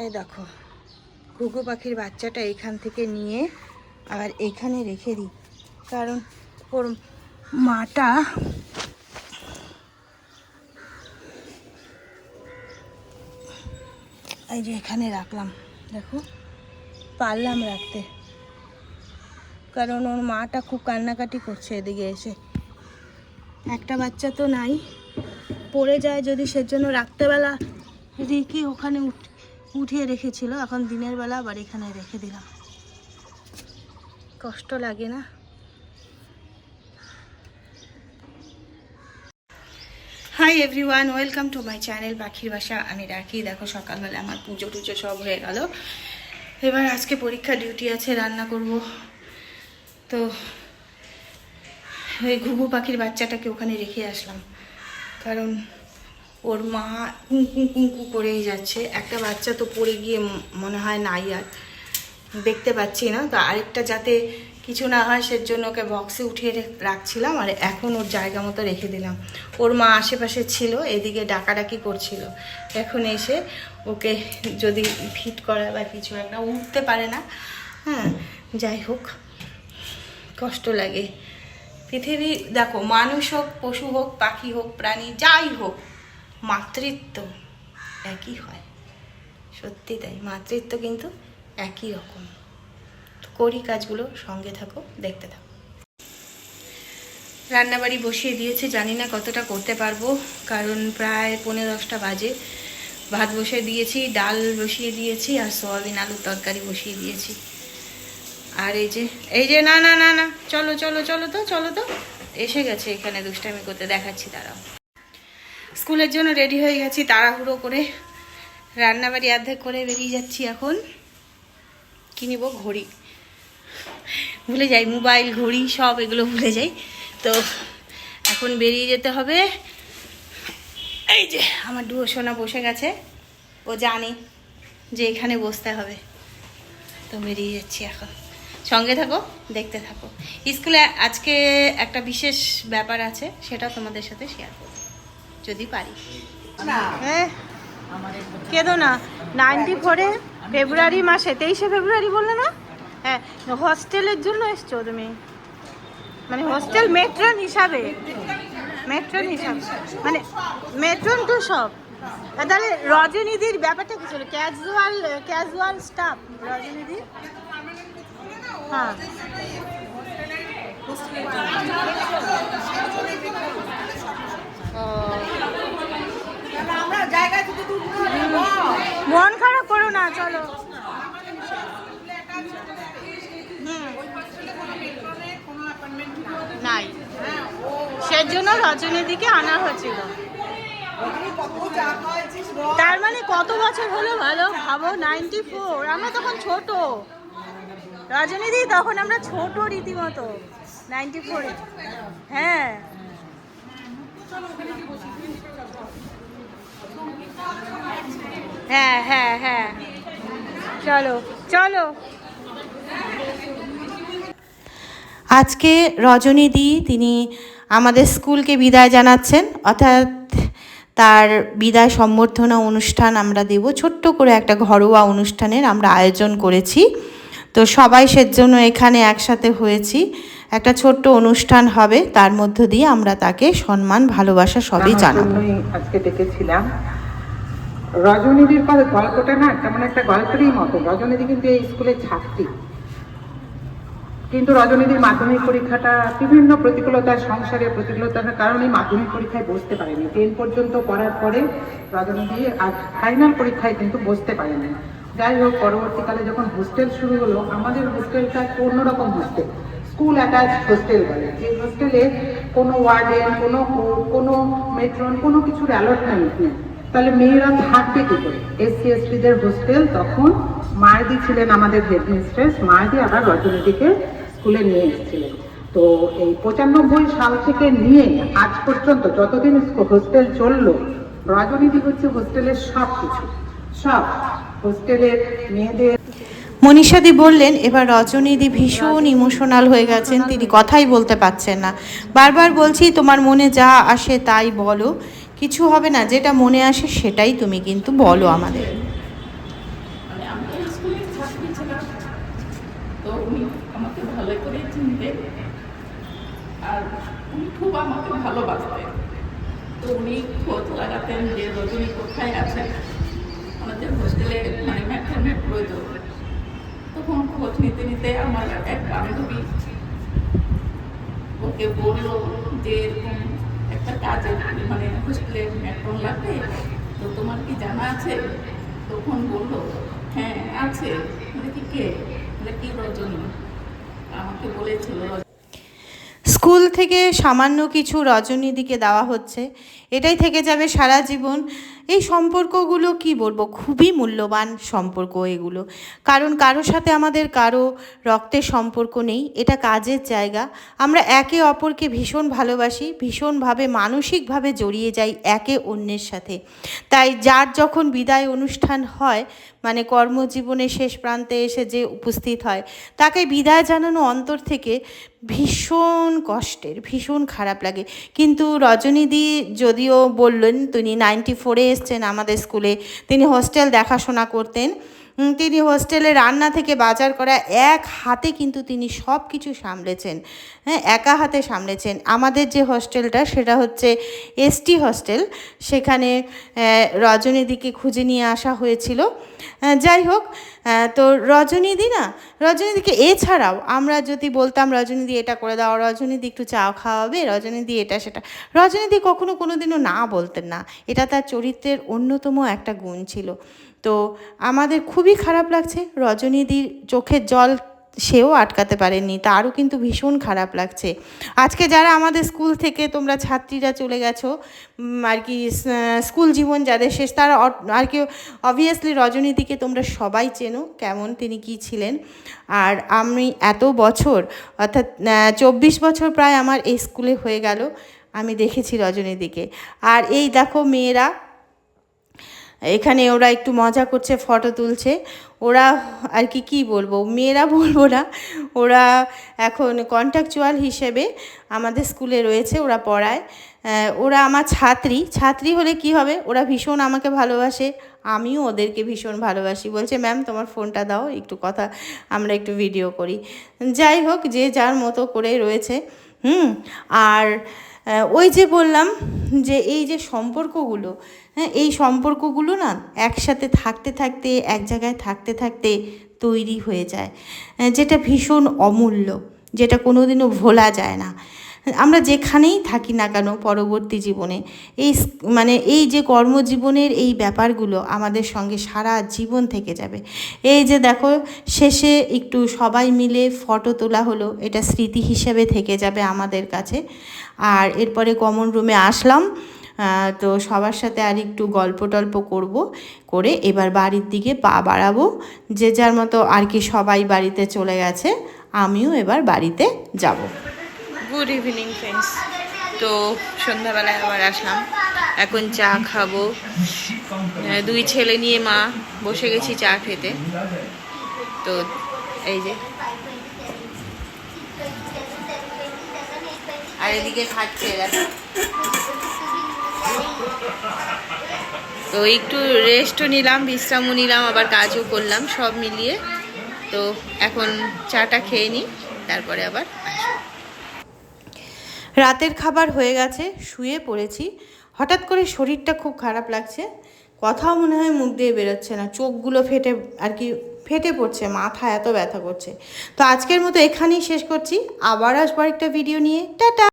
এই দেখো, ঘুঘু পাখির বাচ্চাটা এখান থেকে নিয়ে আবার এখানে রেখে দিই। কারণ ওর মাটা এই যে এখানে রাখলাম, দেখো, পারলাম রাখতে। কারণ ওর মাটা খুব কান্নাকাটি করছে এদিকে এসে। একটা বাচ্চা তো নাই, পড়ে যায় যদি সেজন্য রাত্রেবেলা রেখে ওখানে উঠ- উঠিয়ে রেখেছিল, এখন দিনের বেলা আবার এখানে রেখে দিলাম। কষ্ট লাগে না? Hi everyone welcome to my channel পাখির বাসা। আমি রাখি। দেখো, সকালবেলা আমার পুজো টুজো সব হয়ে গেল। এবার আজকে পরীক্ষা ডিউটি আছে, রান্না করব। তো ওই ঘুঘু পাখির বাচ্চাটাকে ওখানে রেখে আসলাম। কারণ ওর মা কুঁকু কুঁকু করেই যাচ্ছে। একটা বাচ্চা তো পড়ে গিয়ে মনে হয় নাই আর। দেখতে পাচ্ছি না। তো আরেকটা যাতে কিছু না হয় সেজন্য ওকে বক্সে উঠিয়ে রাখছিলাম আর এখন ওর জায়গা মতো রেখে দিলাম। ওর মা আশেপাশে ছিল, এদিকে ডাকাডাকি করছিল। এখন এসে ওকে যদি ফিট করা বা কিছু একটা উঠতে পারে না। হ্যাঁ যাই হোক, কষ্ট লাগে। পৃথিবী, দেখো, মানুষ হোক, পশু হোক, পাখি হোক, প্রাণী, যাই হোক মাতৃত্ব একই হয়। সত্যি তাই, মাতৃত্ব কিন্তু একই রকম। করি কাজগুলো, সঙ্গে থাকো, দেখতে থাকো। রান্নাবাড়ি বসিয়ে দিয়েছে, জানি না কতটা করতে পারব, কারণ প্রায় পনেরো দশটা বাজে। ভাত বসিয়ে দিয়েছি, ডাল বসিয়ে দিয়েছি, আর সোয়াবিন আলুর তরকারি বসিয়ে দিয়েছি। আর এই যে এই যে, না না না না, চলো চলো চলো তো চলো তো। এসে গেছে এখানে দুষ্টামি করতে, দেখাচ্ছি তারাও স্কুলের জন্য রেডি হয়ে গেছি, তাড়াহুড়ো করে। রান্নাবাড়ি অর্ধেক করে বেরিয়ে যাচ্ছি এখন। কি নিব, ঘড়ি। ভুলে যাই, মোবাইল, ঘড়ি, সব এগুলো ভুলে যাই। তো এখন বেরিয়ে যেতে হবে। এই যে, আমার ডুয়ো সোনা বসে গেছে। ও জানে যে এখানে বসতে হবে। তো বেরিয়ে যাচ্ছি এখন। সঙ্গে থাকো, দেখতে থাকো। স্কুলে আজকে একটা বিশেষ ব্যাপার আছে সেটা তোমাদের সাথে শেয়ার করব। যদি পারি। হ্যাঁ কেঁদো না। নাইনটি ফোরে ফেব্রুয়ারি মাসে তেইশে ফেব্রুয়ারি বললে না? হ্যাঁ হস্টেলের জন্য এসছো তুমি। মানে হোস্টেল মেট্রন হিসাবে। মেট্রন হিসাবে। মানে মেট্রন তো সব। তাহলে রজনীদির ব্যাপারটা কি ছিল ক্যাজুয়াল ক্যাজুয়াল স্টাফ রজনীদির হ্যাঁ। মন খারাপ করো না চলো। নাই। সেজন্য রজনীদিকে আনা হয়েছিল। তার মানে কত বছর হলো ভালো? ভাবো নাইনটি ফোর আমরা তখন ছোট। রজনীদি তখন আমরা ছোট রীতিমতো। নাইনটি ফোরে হ্যাঁ। হ্যাঁ হ্যাঁ হ্যাঁ। চলো চলো। আজকে রজনীদি তিনি আমাদের স্কুলকে বিদায় জানাচ্ছেন অর্থাৎ তার বিদায় সম্বর্ধনা অনুষ্ঠান আমরা দেব। ছোট্ট করে একটা ঘরোয়া অনুষ্ঠানের আমরা আয়োজন করেছি। তো সবাই সেজন্য এখানে একসাথে হয়েছি। একটা ছোট্ট অনুষ্ঠান হবে তার মধ্য দিয়ে আমরা তাকে সম্মান ভালোবাসা সবই জানাব। আজকে ডেকেছিলাম। রজনীদির গল্পটা না তেমন একটা গল্পেরই মতো। রজনীদি কিন্তু এই স্কুলের ছাত্রী। কিন্তু রজনীদির মাধ্যমিক পরীক্ষাটা বিভিন্ন প্রতিকূলতার সংসারে প্রতিকূলতার কারণে মাধ্যমিক পরীক্ষায় বসতে পারেনি। টেন পর্যন্ত পড়ার পরে রজনীদি আর ফাইনাল পরীক্ষায় কিন্তু বসতে পারেনি। যাই হোক, পরবর্তীকালে যখন হোস্টেল শুরু হলো, আমাদের হোস্টেলটা অন্যরকম হোস্টেল। স্কুল অ্যাটাচ হোস্টেল বলে। যে হোস্টেলে কোনো ওয়ার্ডেন, কোনো কোনো মেট্রন, কোনো কিছুর অ্যালটমেন্ট নেই। তাহলে মেয়েরা থাকবে কি করে? এসসি, এসটিদের হোস্টেল তখন মায়েদি ছিলেন আমাদের হেড মিস্ট্রেস মায়েদি আবার রজনীদিকে স্কুলে নিয়ে এসেছিলেন। তো এই পঁচানব্বই সাল থেকে নিয়ে আজ পর্যন্ত যতদিন হোস্টেল চলল রজনীদি হচ্ছে হোস্টেলের সব কিছু সব হোস্টেলের মেয়েদের মনীষাদি বললেন, এবার রজনীদি ভীষণ ইমোশনাল হয়ে গেছেন, তিনি কথাই বলতে পারছেন না। বারবার বলছি, তোমার মনে যা আসে তাই বলো। কিছু হবে না, যেটা মনে আসে সেটাই তুমি কিন্তু বলো আমাদের। মানে তো উনি আমাকে ভালো আর উনি খুব আমাকে তো উনি খোঁজ লাগাতেন যে রজনী কোথায় আছেন আমাদের মানে প্রয়োজন। তখন খোঁজ নিতে নিতে আমার এক বান্ধবী ওকে বলল যে লাগবে তো তোমার কি জানা আছে? তখন বলল হ্যাঁ আছে। কি কে? কি রজনী? আমাকে বলেছিল স্কুল থেকে সামান্য কিছু রজনীদিকে দেওয়া হচ্ছে। এটাই থেকে যাবে সারা জীবন। এই সম্পর্কগুলো কি বলব? খুবই মূল্যবান সম্পর্ক এগুলো। কারণ কারোর সাথে আমাদের কারও রক্তের সম্পর্ক নেই, এটা কাজের জায়গা। আমরা একে অপরকে ভীষণ ভালোবাসি, ভীষণভাবে মানসিকভাবে জড়িয়ে যাই একে অন্যের সাথে। তাই যার যখন বিদায় অনুষ্ঠান হয় মানে কর্মজীবনের শেষ প্রান্তে এসে যে উপস্থিত হয়, তাকে বিদায় জানানো অন্তর থেকে ভীষণ কষ্টের, ভীষণ খারাপ লাগে। কিন্তু রজনীদি যদিও বললেন তিনি নাইনটি ফোরে এসছেন আমাদের স্কুলে। তিনি হোস্টেল দেখাশোনা করতেন। তিনি হোস্টেলে রান্না থেকে বাজার করা এক হাতে কিন্তু তিনি সব কিছু সামলেছেন। হ্যাঁ একা হাতে সামলেছেন। আমাদের যে হোস্টেলটা, সেটা হচ্ছে এসটি হোস্টেল। সেখানে রজনীদিকে খুঁজে নিয়ে আসা হয়েছিল। যাই হোক তো রজনীদি না, রজনীদিকে এছাড়াও আমরা যদি বলতাম, রজনীদি এটা করে দাও, রজনীদি একটু চা খাওয়াবে, রজনীদি এটা সেটা, রজনীদি কখনো কোনো দিনও না বলতেন না। এটা তার চরিত্রের অন্যতম একটা গুণ ছিল। তো আমাদের খুবই খারাপ লাগছে। রজনীদির চোখের জল সেও আটকাতে পারেননি, তারও কিন্তু ভীষণ খারাপ লাগছে। আজকে যারা আমাদের স্কুল থেকে তোমরা ছাত্রীরা চলে গেছো আর কি স্কুল জীবন যাদের শেষ, তারা আর কি অবভিয়াসলি রজনীদিকে তোমরা সবাই চেনো, কেমন তিনি কি ছিলেন। আর আমি এত বছর, অর্থাৎ চব্বিশ বছর প্রায় আমার এই স্কুলে হয়ে গেল, আমি দেখেছি রজনীদিকে। আর এই দেখো মেয়েরা এখানে ওরা একটু মজা করছে ফটো তুলছে। ওরা আর কি, কী বলব? মেয়েরা বলব না। ওরা এখন কন্ট্রাকচুয়াল হিসেবে আমাদের স্কুলে রয়েছে, ওরা পড়ায়। ওরা আমার ছাত্রী। ছাত্রী হলে কি হবে? ওরা ভীষণ আমাকে ভালোবাসে। আমিও ওদেরকে ভীষণ ভালোবাসি। বলছে ম্যাম তোমার ফোনটা দাও, একটু কথা, আমরা একটু ভিডিও করি। যাই হোক, যে যার মতো করে রয়েছে। হুম, আর ওই যে বললাম যে এই যে সম্পর্কগুলো হ্যাঁ এই সম্পর্কগুলো না একসাথে থাকতে থাকতে, এক জায়গায় থাকতে থাকতে তৈরি হয়ে যায় যেটা ভীষণ অমূল্য, যেটা কোনোদিনও ভোলা যায় না। আমরা যেখানেই থাকি না কেন পরবর্তী জীবনে, এই মানে এই যে কর্মজীবনের এই ব্যাপারগুলো আমাদের সঙ্গে সারা জীবন থেকে যাবে। এই যে দেখো, শেষে একটু সবাই মিলে ফটো তোলা হলো, এটা স্মৃতি হিসেবে থেকে যাবে আমাদের কাছে। আর এরপরে কমন রুমে আসলাম তো সবার সাথে আর একটু গল্প টল্প করব, করে এবার বাড়ির দিকে পা বাড়াবো। যে যার মতো আর কি সবাই বাড়িতে চলে গেছে, আমিও এবার বাড়িতে যাব। গুড ইভিনিং ফ্রেন্ডস তো সন্ধ্যাবেলায় আবার আসলাম। এখন চা খাব। দুই ছেলে নিয়ে মা, বসে গেছি চা খেতে। তো এই যে। আর এদিকে খাচ্ছে এরা তো একটু রেস্টও নিলাম, বিশ্রামও নিলাম, আবার কাজও করলাম, সব মিলিয়ে। তো এখন চাটা খেয়ে নিই তারপরে আবার আসব। রাতের খাবার হয়ে গেছে, শুয়ে পড়েছি। হঠাৎ করে শরীরটা খুব খারাপ লাগছে। কথাও মনে হয় মুখ দিয়ে বেরোচ্ছে না। চোখগুলো ফেটে আর কি, ফেটে পড়ছে, মাথা এত ব্যথা করছে। তো আজকের মতো এখানেই শেষ করছি। আবার আসবার একটা ভিডিও নিয়ে। টাটা!